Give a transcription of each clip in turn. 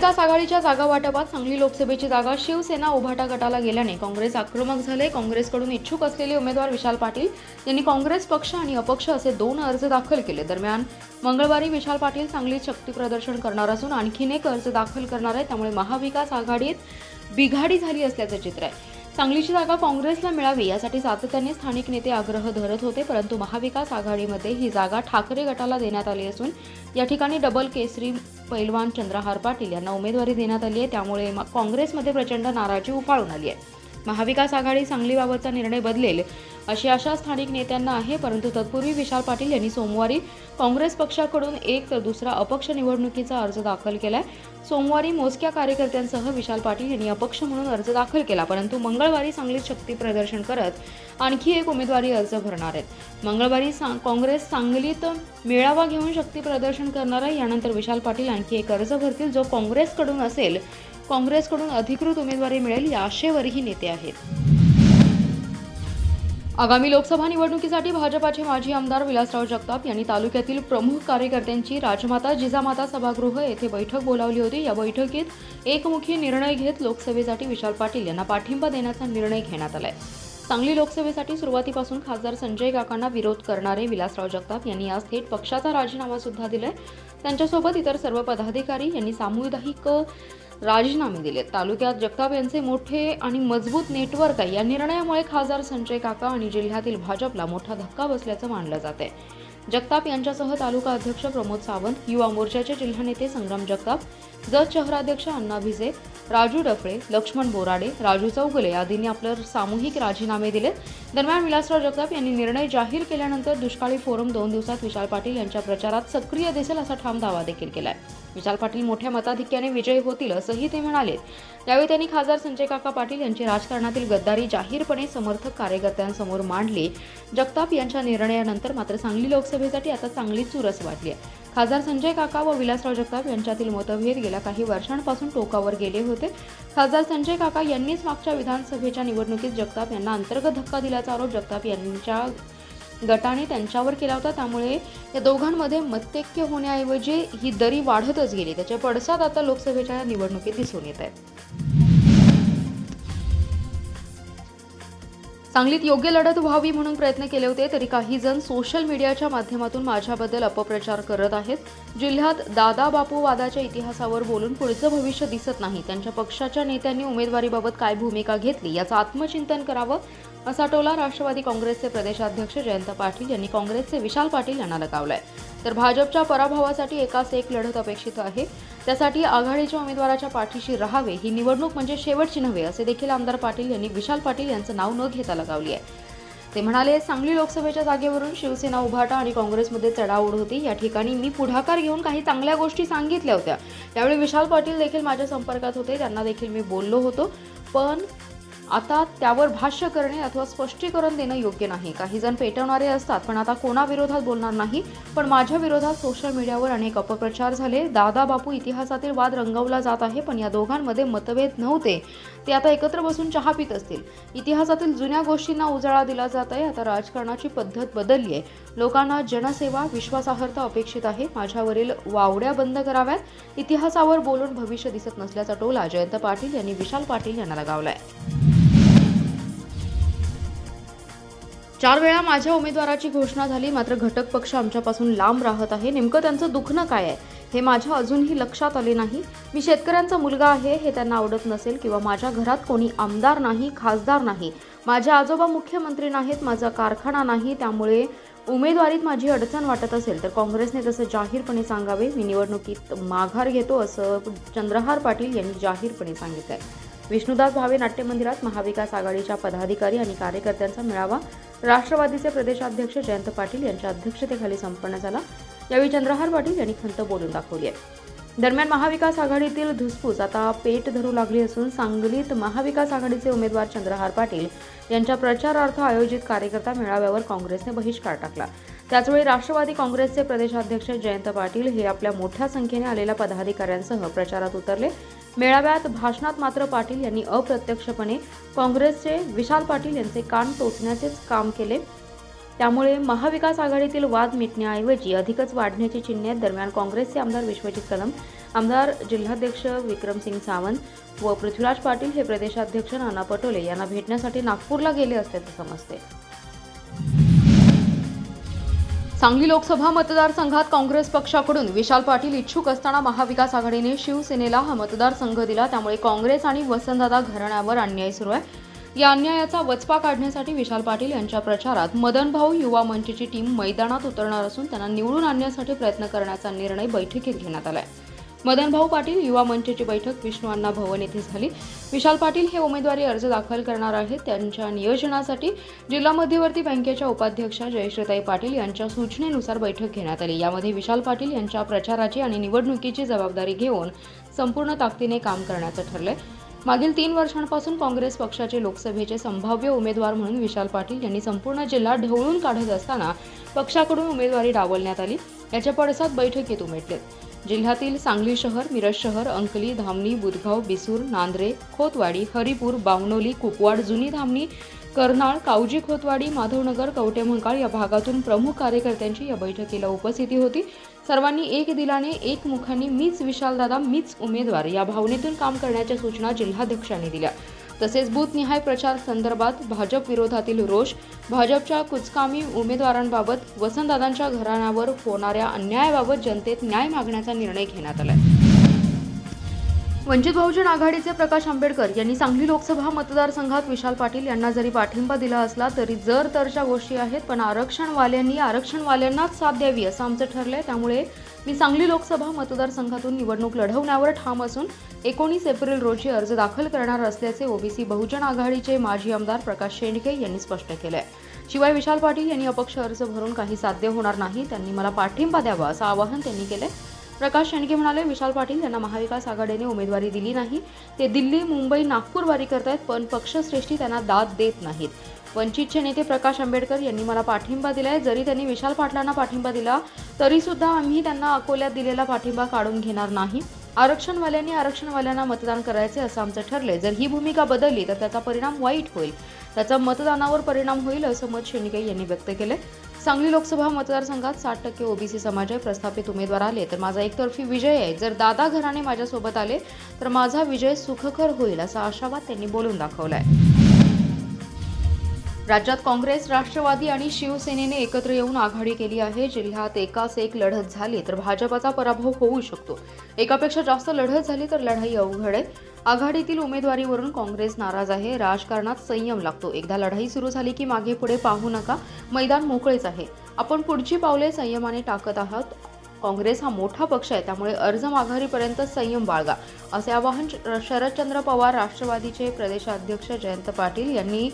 महाविकास आघाडीच्या जागा वाटपात सांगली लोकसभेची जागा शिवसेना उभाटा गटाला गेल्याने काँग्रेस आक्रमक झाले. काँग्रेसकडून इच्छुक असलेले उमेदवार विशाल पाटील यांनी काँग्रेस पक्ष आणि अपक्ष असे दोन अर्ज दाखल केले. दरम्यान मंगळवारी विशाल पाटील सांगलीत शक्ती प्रदर्शन करणार असून आणखीन एक अर्ज दाखल करणार आहे त्यामुळे महाविकास आघाडीत बिघाडी झाली असल्याचं चित्र आहे. सांगलीची जागा काँग्रेसला मिळावी यासाठी सातत्याने स्थानिक नेते आग्रह धरत होते परंतु महाविकास आघाडीमध्ये ही जागा ठाकरे गटाला देण्यात आली असून या ठिकाणी डबल केसरी पैलवान चंद्रहार पाटील यांना उमेदवारी देण्यात आली आहे. त्यामुळे काँग्रेसमध्ये प्रचंड नाराजी उफाळून आली आहे. महाविकास आघाडी सांगलीबाबतचा निर्णय बदलेल अशी आशा स्थानिक नेत्यांना आहे परंतु तत्पूर्वी विशाल पाटील यांनी सोमवारी काँग्रेस पक्षाकडून एक तर दुसरा अपक्ष निवडणुकीचा अर्ज दाखल केलाय. सोमवारी मोजक्या कार्यकर्त्यांसह विशाल पाटील यांनी अपक्ष म्हणून अर्ज दाखल केला परंतु मंगळवारी सांगलीत शक्ती प्रदर्शन करत आणखी एक उमेदवारी अर्ज भरणार आहेत. मंगळवारी सा- काँग्रेस सांगलीत मेळावा घेऊन शक्ती प्रदर्शन करणार आहे यानंतर विशाल पाटील आणखी एक अर्ज भरतील जो काँग्रेसकडून असेल. काँग्रेसकडून अधिकृत उमेदवारी मिळेल या आशेवरही नेते आहेत. आगामी लोकसभा निवडणुकीसाठी भाजपाचे माजी आमदार विलासराव जगताप यांनी तालुक्यातील प्रमुख कार्यकर्त्यांची राजमाता जिजामाता सभागृह येथे बैठक बोलावली होती. या बैठकीत एकमुखी निर्णय घेत लोकसभेसाठी विशाल पाटील यांना पाठिंबा देण्याचा निर्णय घेण्यात आलाय. सांगली लोकसभेसाठी सुरुवातीपासून खासदार संजय काकांना विरोध करणारे विलासराव जगताप यांनी आज थेट पक्षाचा राजीनामा सुद्धा दिलाय. त्यांच्यासोबत इतर सर्व पदाधिकारी यांनी सामुदायिक राजीनामे दिले तालुक्यात जगताप यांचे मोठे आणि मजबूत नेटवर्क आहे. या निर्णयामुळे खासदार संजय काका आणि जिल्ह्यातील भाजपला मोठा धक्का बसल्याचं मानलं जात आहे जगताप यांच्यासह तालुका अध्यक्ष प्रमोद सावंत युवा मोर्चाचे जिल्हा नेते संग्राम जगताप जत शहराध्यक्ष अण्णा भिसे राजू डफळे लक्ष्मण बोराडे राजू चौगले आदींनी आपलं सामूहिक राजीनामे दिले दरम्यान विलासराव जगताप यांनी निर्णय जाहीर केल्यानंतर दुष्काळी फोरम दोन दिवसात विशाल पाटील यांच्या प्रचारात सक्रिय दिसेल असा ठाम दावा देखील केलाय. विशाल पाटील मोठ्या मताधिक्याने विजयी होतील असंही ते म्हणाले. यावेळी त्यांनी खासदार संजय काका पाटील यांची राजकारणातील गद्दारी जाहीरपणे समर्थक कार्यकर्त्यांसमोर मांडली. जगताप यांच्या निर्णयानंतर मात्र सांगली लोकसभेसाठी आता चांगली चुरस वाटली आहे. खासदार संजय काका व विलासराव जगताप यांच्यातील मतभेद गेल्या काही वर्षांपासून टोकावर गेले होते. खासदार संजय काका यांनीच मागच्या विधानसभेच्या निवडणुकीत जगताप यांना अंतर्गत धक्का दिल्याचा आरोप जगताप यांच्या गटाने त्यांच्यावर केला होता. त्यामुळे या दोघांमध्ये मत्यैक्य होण्याऐवजी ही दरी वाढतच गेली. त्याचे पडसाद आता लोकसभेच्या निवडणुकीत दिसून येत आहेत. सांगलीत योग्य लढत व्हावी म्हणून प्रयत्न केले होते तरी काही जण सोशल मीडियाच्या माध्यमातून माझ्याबद्दल अपप्रचार करत आहेत. जिल्ह्यात दादा बापू वादाच्या इतिहासावर बोलून पुढचं भविष्य दिसत नाही. त्यांच्या पक्षाच्या नेत्यांनी उमेदवारीबाबत काय भूमिका घेतली याचं आत्मचिंतन करावं असा टोला राष्ट्रवादी काँग्रेसचे प्रदेशाध्यक्ष जयंत पाटील यांनी काँग्रेसचे विशाल पाटील यांना लगावलाय तर भाजपच्या पराभवासाठी एकाच एक लढत अपेक्षित आहे. त्यासाठी आघाडीच्या उमेदवाराच्या पाठीशी राहावे ही निवडणूक म्हणजे शेवटची नव्हे असे देखील आमदार पाटील यांनी विशाल पाटील यांचं नाव न घेता लगावली आहे. ते म्हणाले सांगली लोकसभेच्या जागेवरून शिवसेना उभाटा आणि काँग्रेसमध्ये चढाओढ होती. या ठिकाणी मी पुढाकार घेऊन काही चांगल्या गोष्टी सांगितल्या होत्या. त्यावेळी विशाल पाटील देखील माझ्या संपर्कात होते. त्यांना देखील मी बोललो होतो. पण आता त्यावर भाष्य करणे अथवा स्पष्टीकरण देणं योग्य नाही. काही जण पेटवणारे असतात पण आता कोणाविरोधात बोलणार नाही. पण माझ्या विरोधात सोशल मीडियावर अनेक अपप्रचार झाले. दादा बापू इतिहासातील वाद रंगवला जात आहे पण या दोघांमध्ये मतभेद नव्हते. ते आता एकत्र बसून चहा पित असतील. इतिहासातील जुन्या गोष्टींना उजाळा दिला जात आहे. आता राजकारणाची पद्धत बदलली आहे. लोकांना जनसेवा विश्वासार्हता अपेक्षित आहे. माझ्यावरील वावड्या बंद कराव्यात. इतिहासावर बोलून भविष्य दिसत नसल्याचा टोला जयंत पाटील यांनी विशाल पाटील यांना लगावलाय. चार वेळा माझ्या उमेदवाराची घोषणा झाली मात्र घटक पक्ष आमच्यापासून लांब राहत आहे. नेमकं त्यांचं दुखणं काय आहे हे माझ्या अजूनही लक्षात आले नाही. मी शेतकऱ्यांचा मुलगा आहे हे त्यांना आवडत नसेल किंवा माझ्या घरात कोणी आमदार नाही खासदार नाही. माझे आजोबा मुख्यमंत्री नाहीत माझा कारखाना नाही त्यामुळे उमेदवारीत माझी अडचण वाटत असेल तर काँग्रेसने तसं जाहीरपणे सांगावे. मी निवडणुकीत माघार घेतो असं चंद्रहार पाटील यांनी जाहीरपणे सांगितलं आहे विष्णुदास भावे नाट्य मंदिरात महाविकास आघाडीच्या पदाधिकारी आणि कार्यकर्त्यांचा मेळावा राष्ट्रवादीचे प्रदेशाध्यक्ष जयंत पाटील यांच्या अध्यक्षतेखाली संपन्न झाला. यावेळी चंद्रहार पाटील यांनी खंत बोलून दाखवली आहे. दरम्यान महाविकास आघाडीतील धुसफूस आता पेट धरू लागली असून सांगलीत महाविकास आघाडीचे उमेदवार चंद्रहार पाटील यांच्या प्रचारार्थ आयोजित कार्यकर्ता मेळाव्यावर काँग्रेसने बहिष्कार टाकला. त्याचवेळी राष्ट्रवादी काँग्रेसचे प्रदेशाध्यक्ष जयंत पाटील हे आपल्या मोठ्या संख्येने आलेल्या पदाधिकाऱ्यांसह प्रचारात उतरले. मेळाव्यात भाषणात मात्र पाटील यांनी अप्रत्यक्षपणे काँग्रेसचे विशाल पाटील यांचे कान टोचण्याचेच काम केले. त्यामुळे महाविकास आघाडीतील वाद मिटण्याऐवजी अधिकच वाढण्याची चिन्हे दरम्यान काँग्रेसचे आमदार विश्वजित कदम आमदार जिल्हाध्यक्ष विक्रमसिंग सावंत व पृथ्वीराज पाटील हे प्रदेशाध्यक्ष नाना पटोले यांना भेटण्यासाठी नागपूरला गेले असल्याचे समजते. सांगली लोकसभा मतदारसंघात काँग्रेस पक्षाकडून विशाल पाटील इच्छुक असताना महाविकास आघाडीने शिवसेनेला हा मतदारसंघ दिला. त्यामुळे काँग्रेस आणि वसंतदादा घराण्यावर अन्याय सुरू आहे. या अन्यायाचा वचपा काढण्यासाठी विशाल पाटील यांच्या प्रचारात मदन भाऊ युवा मंचची टीम मैदानात उतरणार असून त्यांना निवडून आणण्यासाठी प्रयत्न करण्याचा निर्णय बैठकीत घेण्यात आला आहे मदनभाऊ पाटील युवा मंचची बैठक विष्णू अण्णा भवन येथे झाली. विशाल पाटील हे उमेदवारी अर्ज दाखल करणार आहेत. त्यांच्या नियोजनासाठी जिल्हा मध्यवर्ती बँकेच्या उपाध्यक्षा जयश्रीताई पाटील यांच्या सूचनेनुसार बैठक घेण्यात आली. यामध्ये विशाल पाटील यांच्या प्रचाराची आणि निवडणुकीची जबाबदारी घेऊन संपूर्ण ताकदीने काम करण्याचं ठरलंय. मागील तीन वर्षांपासून काँग्रेस पक्षाचे लोकसभेचे संभाव्य उमेदवार म्हणून विशाल पाटील यांनी संपूर्ण जिल्हा ढवळून काढत असताना पक्षाकडून उमेदवारी डावलण्यात आली. याच्या पडसाद बैठकीत उमेटलेत. जिल्ह्यातील सांगली शहर मिरज शहर अंकली धामणी बुधगाव बिसूर नांद्रे खोतवाडी हरिपूर बावनोली कुपवाड जुनी धामणी कर्नाळ कावजी खोतवाडी माधवनगर कवटेमंकाळ या भागातून प्रमुख कार्यकर्त्यांची या बैठकीला उपस्थिती होती. सर्वांनी एक दिलाने एक मुखाने मीच विशालदादा मीच उमेदवार या भावनेतून काम करण्याच्या सूचना जिल्हाध्यक्षांनी दिल्या. तसेच बूथनिहाय प्रचार संदर्भात भाजप विरोधातील रोष भाजपच्या कुचकामी उमेदवारांबाबत वसंतदादांच्या घराण्यावर होणाऱ्या अन्यायाबाबत जनतेत न्याय मागण्याचा निर्णय घेण्यात आलाय. वंचित बहुजन आघाडीचे प्रकाश आंबेडकर यांनी सांगली लोकसभा मतदारसंघात विशाल पाटील यांना जरी पाठिंबा दिला असला तरी जर तरच्या गोष्टी आहेत पण आरक्षणवाल्यांनी आरक्षणवाल्यांनाच साथ द्यावी असं आमचं ठरलंय. त्यामुळे मी सांगली लोकसभा मतदारसंघातून निवडणूक लढवण्यावर ठाम असून एकोणीस एप्रिल रोजी अर्ज दाखल करणार असल्याचे ओबीसी बहुजन आघाडीचे माजी आमदार प्रकाश शेंडके यांनी स्पष्ट केलंय. शिवाय विशाल पाटील यांनी अपक्ष अर्ज भरून काही साध्य होणार नाही त्यांनी मला पाठिंबा द्यावा असं आवाहन त्यांनी केलंय. प्रकाश शेंडके म्हणाले विशाल पाटील यांना महाविकास आघाडीने उमेदवारी दिली नाही. ते दिल्ली मुंबई नागपूर वारी करतायत पण पक्षश्रेष्ठी त्यांना दाद देत नाहीत. वंचितचे नेते प्रकाश आंबेडकर यांनी मला पाठिंबा दिलाय. जरी त्यांनी विशाल पाटलांना पाठिंबा दिला तरी सुद्धा आम्ही त्यांना अकोल्यात दिलेला पाठिंबा काढून घेणार नाही. आरक्षणवाल्यांनी आरक्षणवाल्यांना मतदान करायचे असं आमचं ठरले जर ही भूमिका बदलली तर त्याचा परिणाम वाईट होईल. त्याचा मतदानावर परिणाम होईल असं मत शेंडके यांनी व्यक्त केले सांगली लोकसभा मतदारसंघात साठ टक्के ओबीसी समाज आहे प्रस्थापित उमेदवार आले तर माझा एकतर्फी विजय आहे. जर दादा घराणे माझ्यासोबत आले तर माझा विजय सुखकर होईल असा आशावाद त्यांनी बोलून दाखवलाय. राज्यात काँग्रेस राष्ट्रवादी आणि शिवसेनेने एकत्र येऊन आघाडी केली आहे. जिल्ह्यात एकाच एक लढत झाली तर भाजपाचा पराभव होऊ शकतो. एकापेक्षा जास्त लढत झाली तर लढाई अवघड आहे. आघाडीतील उमेदवारीवरून काँग्रेस नाराज आहे. राजकारणात संयम लागतो. एकदा लढाई सुरू झाली की मागे पुढे पाहू नका. मैदान मोकळेच आहे. आपण पुढची पावले संयमाने टाकत आहात. काँग्रेस हा मोठा पक्ष आहे. त्यामुळे अर्ज माघारीपर्यंत संयम बाळगा. असे आवाहन शरदचंद्र पवार राष्ट्रवादीचे प्रदेशाध्यक्ष जयंत पाटील यांनी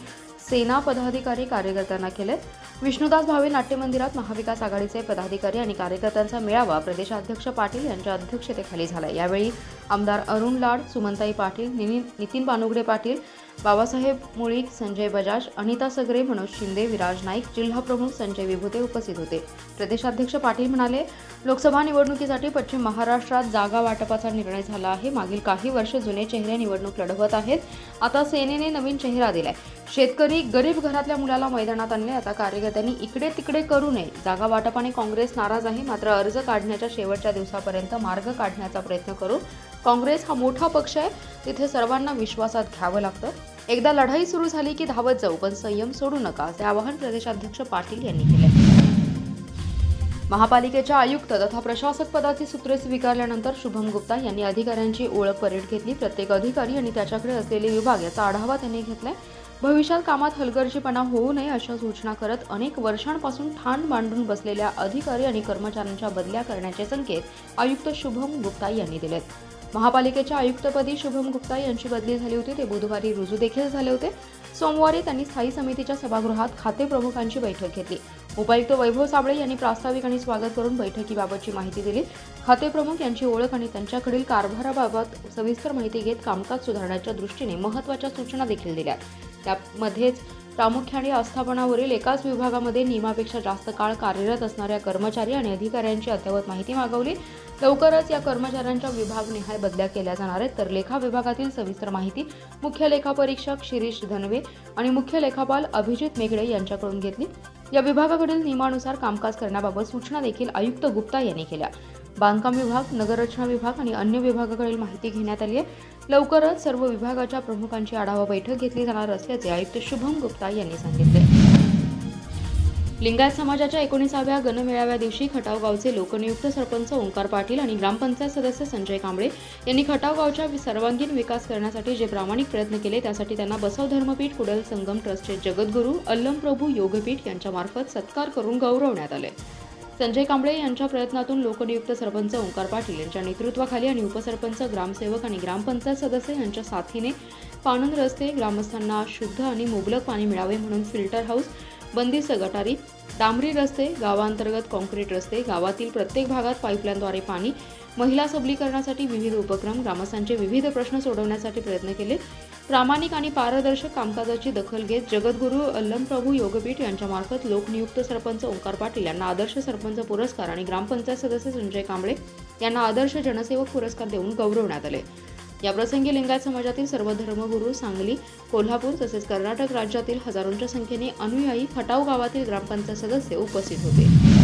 सेना पदाधिकारी कार्यकर्त्यांना केले विष्णुदास भावे नाट्यमंदिरात महाविकास आघाडीचे पदाधिकारी आणि कार्यकर्त्यांचा मेळावा प्रदेशाध्यक्ष पाटील यांच्या अध्यक्षतेखाली झाला यावेळी आमदार अरुण लाड सुमनताई पाटील निनी- नितीन बानुगडे पाटील बाबासाहेब मुळीक संजय बजाज अनिता सगरे मनोज शिंदे विराज नाईक जिल्हाप्रमुख संजय विभूते उपस्थित होते. प्रदेशाध्यक्ष पाटील म्हणाले लोकसभा निवडणुकीसाठी पश्चिम महाराष्ट्रात जागा वाटपाचा निर्णय झाला आहे. मागील काही वर्ष जुने चेहरे निवडणूक लढवत आहेत. आता सेनेने नवीन चेहरा दिलाय. शेतकरी गरीब घरातल्या मुलाला मैदानात आणले. आता कार्यकर्त्यांनी इकडे तिकडे करू नये. जागा वाटपाने काँग्रेस नाराज आहे. मात्र अर्ज काढण्याच्या शेवटच्या दिवसापर्यंत मार्ग काढण्याचा प्रयत्न करू. काँग्रेस हा मोठा पक्ष आहे. तिथे सर्वांना विश्वासात घ्यावं लागतं. एकदा लढाई सुरू झाली की धावत जाऊ पण संयम सोडू नका असे आवाहन प्रदेशाध्यक्ष पाटील यांनी केले. महापालिकेच्या आयुक्त तथा प्रशासक पदाची सूत्रे स्वीकारल्यानंतर शुभम गुप्ता यांनी अधिकाऱ्यांची ओळख परेड घेतली. प्रत्येक अधिकारी आणि त्याच्याकडे असलेले विभाग याचा आढावा त्यांनी घेतलाय. भविष्यात कामात हलगर्जीपणा होऊ नये अशा सूचना करत अनेक वर्षांपासून ठाण मांडून बसलेल्या अधिकारी आणि कर्मचाऱ्यांच्या बदल्या करण्याचे संकेत आयुक्त शुभम गुप्ता यांनी दिलेत. महापालिकेच्या आयुक्तपदी शुभम गुप्ता यांची बदली झाली होती. ते बुधवारी रुजू देखील झाले होते. सोमवारी त्यांनी स्थायी समितीच्या सभागृहात खाते प्रमुखांची बैठक घेतली. उपायुक्त वैभव साबळे यांनी प्रास्ताविक आणि स्वागत करून बैठकीबाबतची माहिती दिली. खाते प्रमुख यांची ओळख आणि त्यांच्याकडील कारभाराबाबत सविस्तर माहिती घेत कामकाज सुधारण्याच्या दृष्टीने महत्त्वाच्या सूचना देखील दिल्या. त्यामध्येच प्रामुख्याने आस्थापनावरील एकाच विभागामध्ये नियमापेक्षा जास्त काळ कार्यरत असणाऱ्या कर्मचारी आणि अधिकाऱ्यांची अद्ययावत माहिती मागवली. लवकरच या कर्मचाऱ्यांच्या विभागनिहाय बदल्या केल्या जाणार आहेत. तर लेखा विभागातील सविस्तर माहिती मुख्य लेखापरीक्षक शिरीष धनवे आणि मुख्य लेखापाल अभिजित मेघडे यांच्याकडून घेतली. या विभागाकडील नियमानुसार कामकाज करण्याबाबत सूचना देखील आयुक्त गुप्ता यांनी केल्या. बांधकाम विभाग नगररचना विभाग आणि अन्य विभागाकडील माहिती घेण्यात आली आहे. लवकरच सर्व विभागाच्या प्रमुखांची आढावा बैठक घेतली जाणार असल्याचे आयुक्त शुभम गुप्ता यांनी सांगितले. लिंगायत समाजाच्या एकोणीसाव्या गणमेळाव्या दिवशी खटाव गावचे लोकनियुक्त सरपंच ओंकार पाटील आणि ग्रामपंचायत सदस्य संजय कांबळे यांनी खटाव गावच्या सर्वांगीण विकास करण्यासाठी जे प्रामाणिक प्रयत्न केले त्यासाठी त्यांना बसव धर्मपीठ कुडल संगम ट्रस्टचे जगद्गुरू अल्लमप्रभू योगपीठ यांच्यामार्फत सत्कार करून गौरवण्यात आले. संजय कांबळे यांच्या प्रयत्नातून लोकनियुक्त सरपंच ओंकार पाटील यांच्या नेतृत्वाखाली आणि उपसरपंच ग्रामसेवक आणि ग्रामपंचायत सदस्य यांच्या साथीने पाणंद रस्ते ग्रामस्थांना शुद्ध आणि मुबलक पाणी मिळावे म्हणून फिल्टर हाऊस बंदिस्त गटारी डांबरी रस्ते गावांतर्गत कॉन्क्रीट रस्ते गावातील प्रत्येक भागात पाईपलाईनद्वारे पाणी महिला सबलीकरणासाठी विविध उपक्रम ग्रामस्थांचे विविध प्रश्न सोडवण्यासाठी प्रयत्न केले. प्रामाणिक आणि पारदर्शक कामकाजाची दखल घेत जगद्गुरू अल्लमप्रभू योगपीठ यांच्यामार्फत लोकनियुक्त सरपंच ओंकार पाटील यांना आदर्श सरपंच पुरस्कार आणि ग्रामपंचायत सदस्य संजय कांबळे यांना आदर्श जनसेवक पुरस्कार देऊन गौरवण्यात आले. याप्रसंगी लिंगायत समाजातील सर्व धर्मगुरू सांगली कोल्हापूर तसेच कर्नाटक राज्यातील हजारोंच्या संख्येने अनुयायी खटाव गावातील ग्रामपंचायत सदस्य उपस्थित होते.